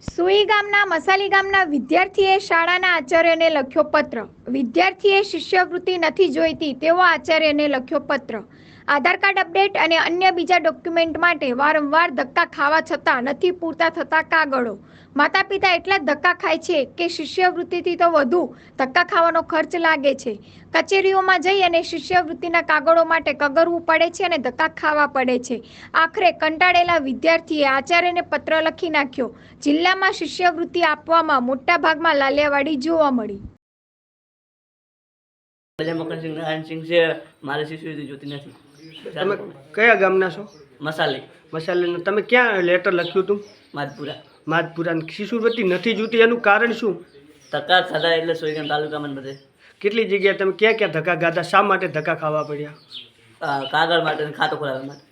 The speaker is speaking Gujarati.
સુઈ ગામના, મસાલી ગામના વિદ્યાર્થીએ શાળાના આચાર્યને લખ્યો પત્ર. વિદ્યાર્થીએ શિષ્યવૃત્તિ નથી જોઈતી, તેવો આચાર્યને લખ્યો પત્ર. આધાર કાર્ડ અપડેટ અને અન્ય બીજા ડોક્યુમેન્ટ માટે વારંવાર ધક્કા ખાવા છતાં નથી પૂરતા થતા કાગળો. માતા પિતા એટલા ધક્કા ખાય છે કે શિષ્યવૃત્તિથી તો વધુ ધક્કા ખાવાનો ખર્ચ લાગે છે. કચેરીઓમાં જઈ અને શિષ્યવૃત્તિના કાગળો માટે કગરવું પડે છે અને ધક્કા ખાવા પડે છે. આખરે કંટાળેલા વિદ્યાર્થીએ આચાર્યને પત્ર લખી નાખ્યો. જિલ્લામાં શિષ્યવૃત્તિ આપવામાં મોટા ભાગમાં લાલિયાવાડી જોવા મળી. મકરસિંહ નારાયણસિંહ છે મારે શિષ્યવૃત્તિ જોતી નથી. તમે કયા ગામના છો? મસાલે. મસાલેના. તમે ક્યાં લેટર લખ્યું હતું? માધપુરા. માધપુરા. શિશુવૃત્તિ નથી જોતી એનું કારણ શું? ધક્કા થતા એટલે સોયગામ તાલુકામાં બધે. કેટલી જગ્યાએ તમે ક્યાં ક્યાં ધક્કા ખાધા? શા માટે ધક્કા ખાવા પડ્યા? કાગળ માટે ખાતો ખાતું ખોલાવવા માટે.